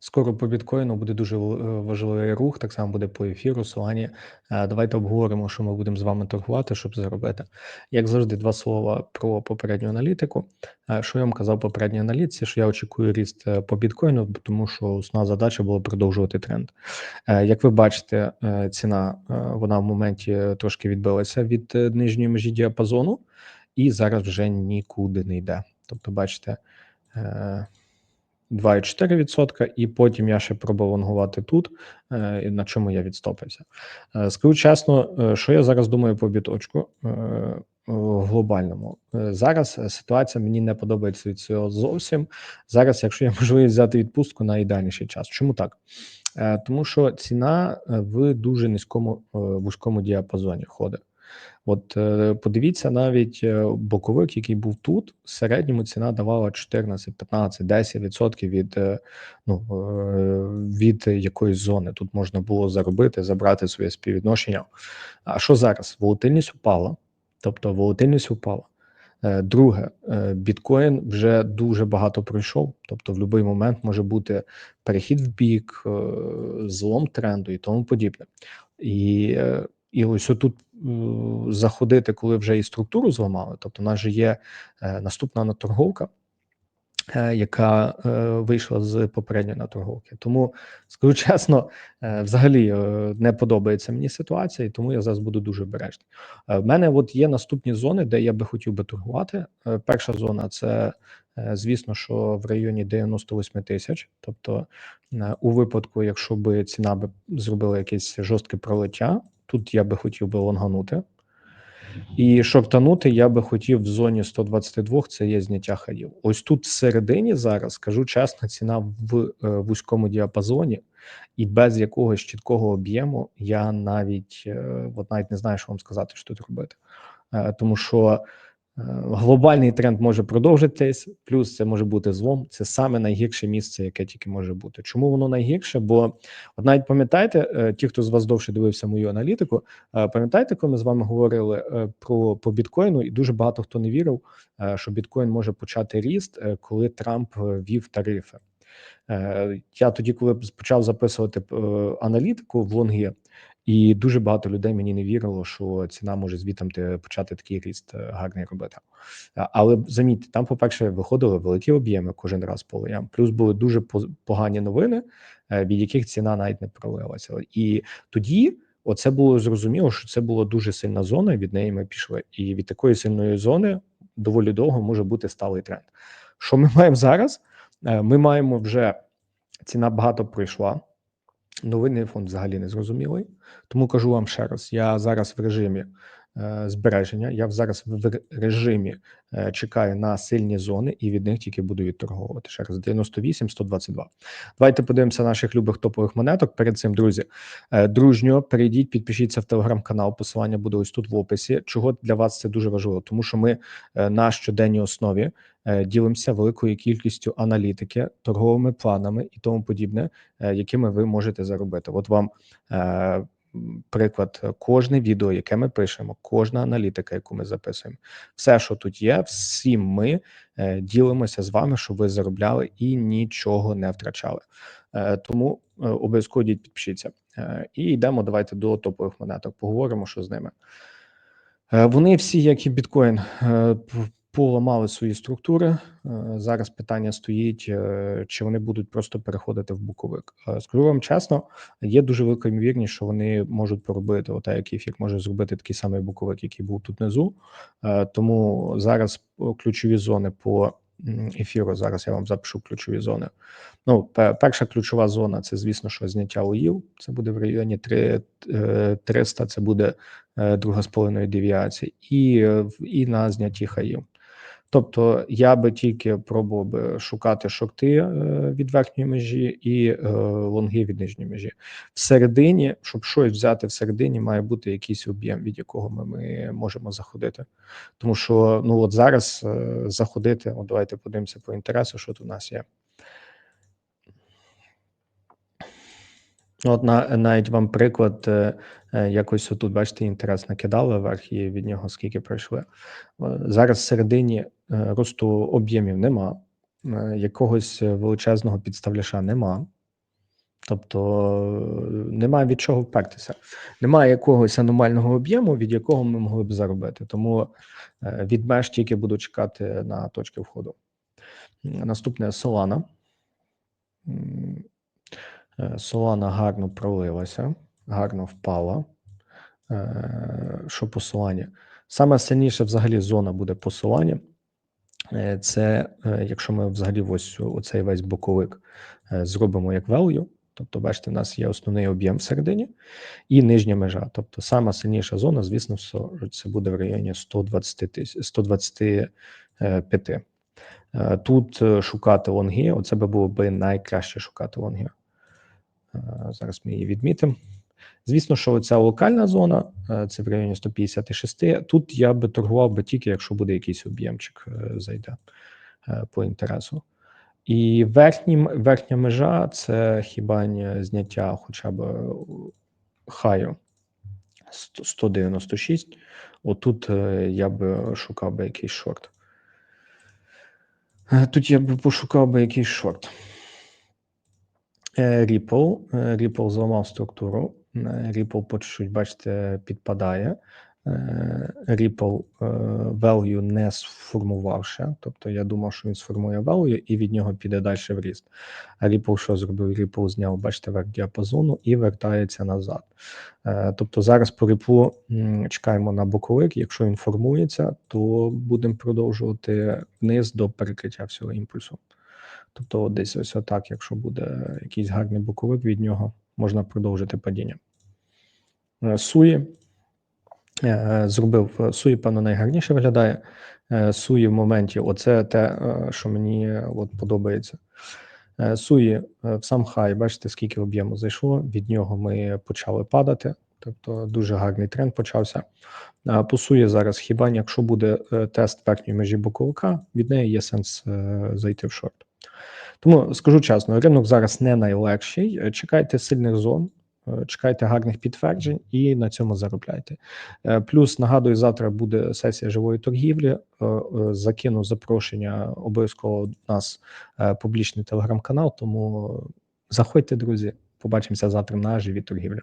Скоро по біткоїну буде дуже е, важливий рух, так само буде по ефіру, Солані. Е, давайте обговоримо, що ми будемо з вами торгувати, щоб заробити. Як завжди, два слова про попередню аналітику. Е, що я вам казав попередній аналітиці, що я очікую ріст по біткоїну, тому що основна задача була продовжувати тренд. Як ви бачите, ціна вона в моменті трошки відбилася від нижньої межі діапазону, і зараз вже нікуди не йде. Тобто, бачите. 2,4%, і потім я ще пробував лонгувати тут, е, на чому я відстопився. Е, скажу чесно, е, що я зараз думаю по біточку глобальному. Зараз ситуація мені не подобається від цього зовсім. Зараз, якщо я можу взяти відпустку на ідеальніший час. Чому так? Тому що ціна в дуже низькому вузькому діапазоні ходить. От е, подивіться, навіть е, боковик, який був тут, в середньому ціна давала 14, 15, 10% від е, ну, від якоїсь зони. Тут можна було заробити, забрати своє співвідношення. А що зараз? Волатильність упала, тобто волатильність упала. Друге, біткоін вже дуже багато пройшов, тобто в будь-який момент може бути перехід в бік, злом тренду і тому подібне. І і ось тут заходити, коли вже і структуру зламали. Тобто, у нас же є е, наступна наторговка, е, яка е, вийшла з попередньої наторговки. Тому скажу чесно, взагалі не подобається мені ситуація, і тому я зараз буду дуже обережний. В мене от є наступні зони, де я би хотів би торгувати. Перша зона це. Звісно, що в районі 98 тисяч, тобто у випадку, якщо би ціна би зробила якесь жорстке пролиття, Тут я би хотів би лонганути. І шортанути я би хотів в зоні 122, це є зняття хаїв. Ось тут всередині зараз, скажу чесно, ціна в е, вузькому діапазоні, і без якогось чіткого об'єму я навіть е, от навіть не знаю, що вам сказати, що тут робити. Е, тому що глобальний тренд може продовжитись, плюс це може бути злом. Це саме найгірше місце, яке тільки може бути. Чому воно найгірше? Бо от навіть пам'ятаєте, е, ті, хто з вас довше дивився мою аналітику, е, пам'ятаєте, коли ми з вами говорили про по біткоїну, і дуже багато хто не вірив, що біткоін може почати ріст, коли Трамп ввів тарифи. Я тоді, коли почав записувати аналітику в лонги, і дуже багато людей мені не вірило, що ціна може звідти почати такий ріст е, гарний робити. Але замітьте, там, по-перше, виходили великі об'єми кожен раз по лоям. Плюс були дуже погані новини, е, від яких ціна навіть не пролилася. І тоді оце було зрозуміло, що це була дуже сильна зона. Від неї ми пішли. І від такої сильної зони доволі довго може бути сталий тренд. Що ми маємо зараз? Е, ми маємо вже ціна багато пройшла. Новинний фонд взагалі не зрозумілий, тому кажу вам ще раз: я зараз в режимі збереження, я зараз в режимі е, чекаю на сильні зони, і від них тільки буду відторговувати. Ще раз 98, 122. Давайте подивимося наших любих топових монеток. Перед цим, друзі, е, дружньо перейдіть, підпишіться в телеграм-канал. Посилання буде ось тут в описі. Чого для вас це дуже важливо, тому що ми е, на щоденній основі Е, ділимося великою кількістю аналітики, торговими планами і тому подібне, е, якими ви можете заробити. От вам е, приклад, кожне відео, яке ми пишемо, кожна аналітика, яку ми записуємо, все, що тут є, всім ми ділимося з вами, щоб ви заробляли і нічого не втрачали. Тому обов'язково діть підпишіться. І йдемо. Давайте до топових монеток. Поговоримо, що з ними. Вони всі, як і біткоін, поламали свої структури. Е, зараз питання стоїть, е, чи вони будуть просто переходити в буковик. Е, скажу вам чесно, є дуже велика ймовірність, що вони можуть поробити ота, як ефір може зробити такий самий буковик, який був тут внизу. Тому зараз ключові зони по ефіру. Зараз я вам запишу ключові зони. Ну, перша ключова зона це, звісно, що зняття УІЛ. Це буде в районі 3, 300, Це буде друга з половиною девіації, і і на знятті хаїв. Тобто я би тільки пробував би шукати шорти е, від верхньої межі і е, лонги від нижньої межі. Всередині, щоб щось взяти всередині, має бути якийсь об'єм, від якого ми, ми можемо заходити. Тому що ну от зараз е, заходити, от давайте подивимося по інтересу, що тут у нас є. От на навіть вам приклад, якось отут, бачите, інтерес накидали вверх і від нього скільки пройшли. Зараз в середині росту об'ємів нема, якогось величезного підставляша нема. Тобто е, немає від чого впертися. Немає якогось аномального об'єму, від якого ми могли б заробити. Тому е, від меж тільки буду чекати на точки входу. Наступне Solana. Е, Solana гарно пролилася, гарно впала. Е, Що по Solana? Саме сильніша взагалі зона буде по Solana. Е, Це е, якщо ми взагалі ось оцей весь боковик е, зробимо як value, тобто, бачите, у нас є основний об'єм всередині і нижня межа. Тобто, сама сильніша зона, звісно, це буде в районі 120 тисяч 125. Е, Тут шукати лонги, оце би було би найкраще шукати лонги. Зараз ми її відмітимо. Звісно, що ця локальна зона, е, це в районі 156. Тут я би торгував би тільки, якщо буде якийсь об'ємчик е, зайде е, по інтересу. І верхнім, верхня межа це хіба зняття хоча б хаю 196. Отут я би шукав би якийсь шорт. Тут я би пошукав би якийсь шорт. Ripple. Ripple зламав структуру. Е, Ripple по чуть-чуть, бачите, підпадає. Е, Ripple е, value не сформував ще. Тобто я думав, що він сформує value і від нього піде далі в ріст. А Ripple що зробив? Ripple зняв, бачите, верх діапазону і вертається назад. Тобто зараз по Ripple чекаємо на боковик. Якщо він формується, то будемо продовжувати вниз до перекриття всього імпульсу. Тобто, десь ось отак, якщо буде якийсь гарний боковик від нього, можна продовжити падіння. Е, Суї е, зробив е, Суї, певно, найгарніше виглядає. Суї в моменті, оце те, що мені от подобається. Суї в сам хай, бачите, скільки об'єму зайшло. Від нього ми почали падати. Тобто дуже гарний тренд почався. По суї зараз хіба якщо буде тест верхньої межі боковика, від неї є сенс зайти в шорт. Тому скажу чесно, ринок зараз не найлегший. Е, Чекайте сильних зон, е, чекайте гарних підтверджень і на цьому заробляйте. Е, Плюс нагадую, завтра буде сесія живої торгівлі. Закину запрошення обов'язково у нас публічний телеграм-канал. Тому заходьте, друзі. Побачимося завтра на живій торгівлі.